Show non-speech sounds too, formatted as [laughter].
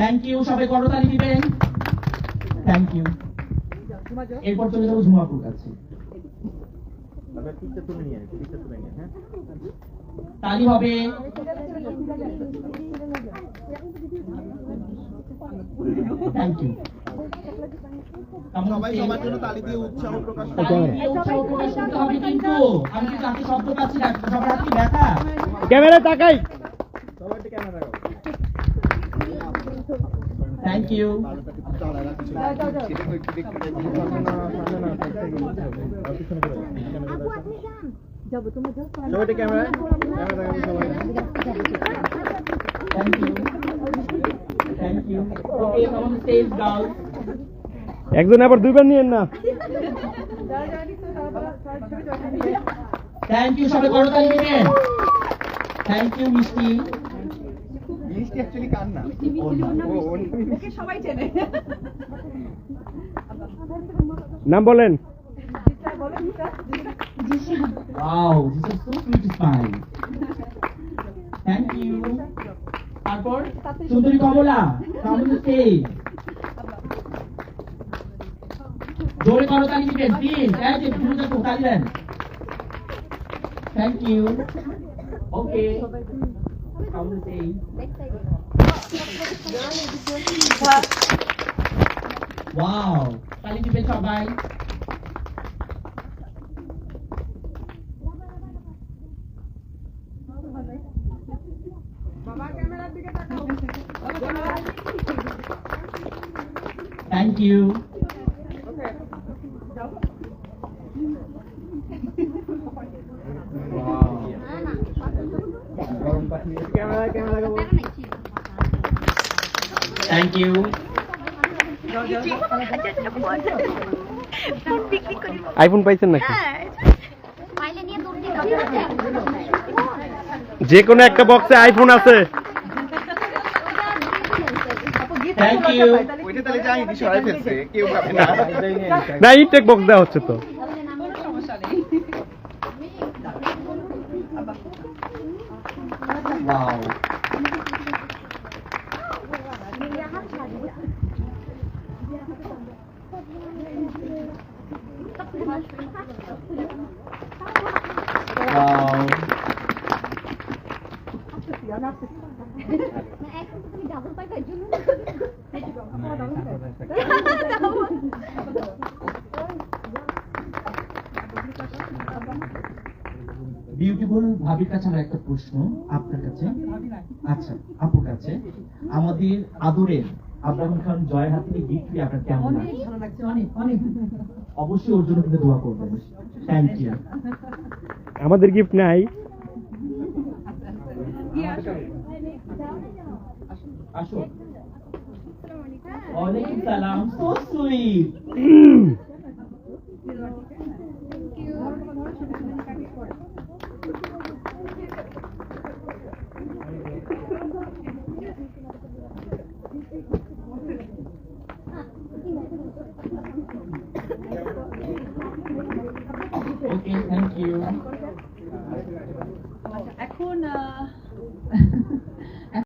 Thank you সবাই করতালি দিবেন। থ্যাংক ইউ এরপর চলে যাব ঝুমাপুর কাছে। তুলে হ্যাঁ হবে। থ্যাংক ইউ সবাই সবার জন্য তালি দিয়ে উৎসাহ প্রকাশ উৎসাহ প্রকাশ করতে হবে কিন্তু। আমি কিন্তু হাতে শব্দ পাচ্ছি? না সবার হাতে কি ব্যথা। ক্যামেরা তাকাই। সবাই একটু ক্যামেরা থ্যাংক ইউ সবাই একটু ক্যামেরা ক্যামেরা লাগাবো সবাই thank you thank you okay come stage girls একজন আবার দুইবার নিয়েন না। থ্যাংক ইউ সবাই করতালি দিবেন থ্যাংক ইউ মিষ্টি। জিনিসটি অ্যাকচুয়ালি কার না ও ওর সবাই চেনে। নাম বলেন। Wow, this is so beautifying. Thank you. তারপর সুন্দরী কমলা কামন স্টেজ জোরে করো তালি দিবেন প্লিজ এই যে দেন। Thank you okay come on stage wow তালি দিবেন সবাই থ্যাংক ইউ গরম পানি ক্যামেরা ক্যামেরা লাগাবো থ্যাংক ইউ আইফোন পাইছেন নাকি? পাইলে নিয়ে দৌড় দিতে যে কোনো একটা বক্সে আইফোন আছে না। ইনটেক বক্স দেওয়া হচ্ছে তো। Wow. Wow. Mà em không đi đâu cũng phải về chứ. [laughs] Beautiful ভাবির কাছে আমার একটা প্রশ্ন আপনার কাছে? আচ্ছা আপুর কাছে। আমাদের আদরের আব্রাহিম খান জয়ের হাত থেকে গিফট আপনার কেমন লাগছে? অনেক অনেক। অবশ্যই ওর জন্য কিন্তু দোয়া করবেন। থ্যাংক ইউ আমাদের গিফট নাই। আসো। ওয়ালাইকুম সালাম। So sweet [clears throat] Okay, thank you. এখন [laughs]